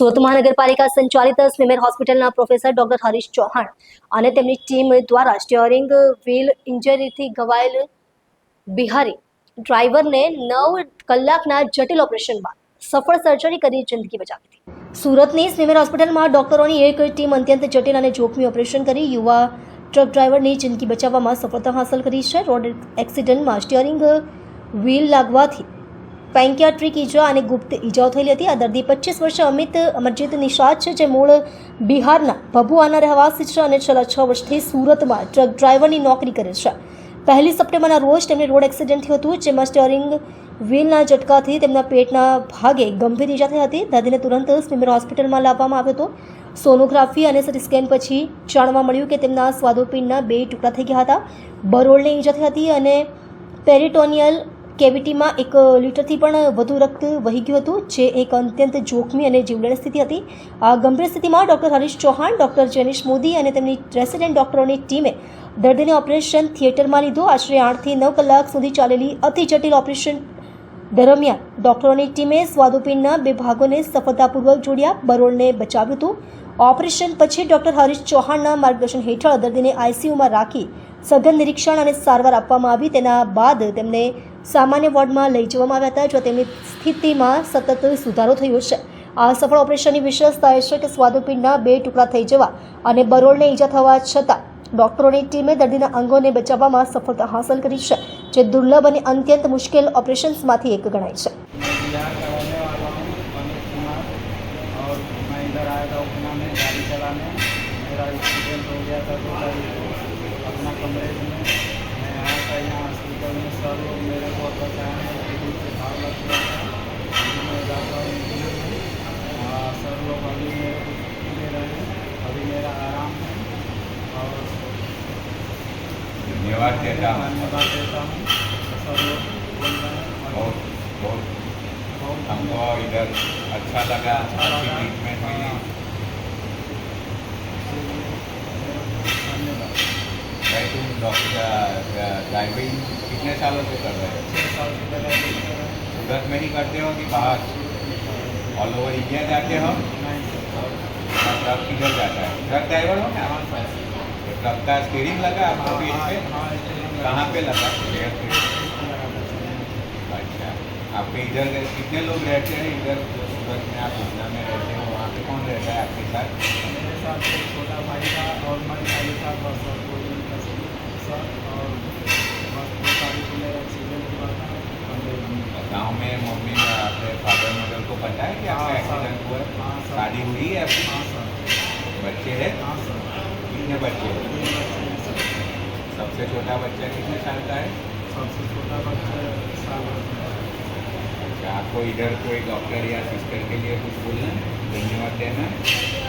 સુરત મહાનગરપાલિકા સંચાલિત સ્વિમેર હોસ્પિટલના પ્રોફેસર ડોક્ટર હરીશ ચૌહાણ અને તેમની ટીમ દ્વારા સ્ટિયરિંગ વ્હીલ ઇન્જરીથી ઘવાયેલ બિહારી ડ્રાઈવરને નવ કલાકના જટિલ ઓપરેશન બાદ સફળ સર્જરી કરી જિંદગી બચાવી હતી. સુરતની સ્વિમેર હોસ્પિટલમાં ડોક્ટરોની એક ટીમ અત્યંત જટિલ અને જોખમી ઓપરેશન કરી યુવા ટ્રક ડ્રાઈવરની જિંદગી બચાવવામાં સફળતા હાંસલ કરી છે. રોડ એક્સિડન્ટમાં સ્ટિયરિંગ વ્હીલ લાગવાથી પેન્કિયાટ્રિક ઈજા અને ગુપ્ત ઈજાઓ થયેલી હતી. આ દર્દી પચીસ વર્ષે અમિત અમરજીત નિષાદ છે, જે મૂળ બિહારના ભભુઆના રહેવાસી છે અને છેલ્લા છ વર્ષથી સુરતમાં ટ્રક ડ્રાઈવરની નોકરી કરે છે. પહેલી સપ્ટેમ્બરના રોજ તેમને રોડ એક્સિડન્ટ થયું હતું, જેમાં સ્ટીયરિંગ વ્હીલના ઝટકાથી તેમના પેટના ભાગે ગંભીર ઈજા થઈ હતી. દર્દીને તુરંત સ્વિમર હોસ્પિટલમાં લાવવામાં આવ્યો હતો. સોનોગ્રાફી અને સિટી સ્કેન પછી જાણવા મળ્યું કે તેમના સ્વાદુપિંડના બે ટુકડા થઈ ગયા હતા. બરોળને ઈજા થઈ હતી અને પેરિટોનિયલ કેવિટીમાં એક લીટરથી પણ વધુ રક્ત વહી ગયું હતું, જે એક અત્યંત જોખમી અને જીવલેણ સ્થિતિ હતી. આ ગંભીર સ્થિતિમાં ડૉક્ટર હરીશ ચૌહાણ, ડૉક્ટર જનીશ મોદી અને તેમની રેસિડેન્ટ ડૉક્ટરોની ટીમે દર્દીને ઓપરેશન થિયેટરમાં લીધું. આશરે આઠથી નવ કલાક સુધી ચાલેલી અતિ જટિલ ઓપરેશન દરમિયાન ડૉક્ટરોની ટીમે સ્વાદુપિંડના બે ભાગોને સફળતાપૂર્વક જોડ્યા, બરોળને બચાવ્યું હતું. ઓપરેશન પછી ડૉક્ટર હરીશ ચૌહાણના માર્ગદર્શન હેઠળ દર્દીને આઈસીયુમાં રાખી સઘન નિરીક્ષણ અને સારવાર આપવામાં આવી. તેના બાદ તેમને સામાન્ય વોર્ડમાં લઈ જવામાં આવ્યા હતા જો તેમની સ્થિતિમાં સતત સુધારો થયો છે આ સફળ ઓપરેશનની વિશેષતા એ છે કે સ્વાદુપિંડના બે ટુકડા થઈ જવા અને બરોળને ઈજા થવા છતાં ડૉક્ટરોની ટીમે દર્દીના અંગોને બચાવવામાં સફળતા હાંસલ કરી છે જે દુર્લભ અને અત્યંત મુશ્કેલ ઓપરેશન્સમાંથી એક ગણાય છે मैं बिहार का रहने वाला हूँ अमित कुमार और मैं इधर आया था उपना में गाड़ी चलाने मेरा एक्सीडेंट हो गया था दो तारीख को अपना कमरे में मेरे को बताया है कि दिल से भाव लग गया था अभी मैं जाता हूँ दिल्ली में आ, सर लोग अभी मेरे को छुट्टी दे रहे हैं अभी मेरा आराम है और धन्यवाद देता हूँ धन्यवाद देता हूँ सर लोग बोल रहे हैं और बहुत बहुत बहुत हमको इधर अच्छा लगा अच्छा अच्छी लगा। ट्रीटमेंट मिली ड्राइविंग कितने सालों से कर रहे हो? सूरत में ही करते हो कि बाहर? ऑल ओवर इंडिया जाते हो? ट्रक किधर जाता है? ट्रक ड्राइवर हो ना ट्रक का स्टीयरिंग लगा आपको पीठ पे? कहाँ पे लगा? अच्छा आपके इधर कितने लोग रहते हैं? इधर सूरत में आप उतना में रहते हो वहाँ पे कौन रहता है आपके साथ? मेरे साथ छोटा भाई था और मैं भाई था बस और कोई नहीं था सर और बस दो तारीख को मेरा एक्सीडेंट हुआ था पंद्रह दिन और गाँव में मम्मी ने अपने को पता है कि आपका हाँ। एक्सीडेंट हुआ है हाँ, शादी हुई है आपकी हाँ बच्चे है हाँ कितने बच्चे हैं सबसे छोटा बच्चा कितने साल का है सबसे छोटा बच्चा साल भर का है। अच्छा आपको इधर कोई डॉक्टर या सिस्टर के लिए कुछ बोलना है? धन्यवाद देना है?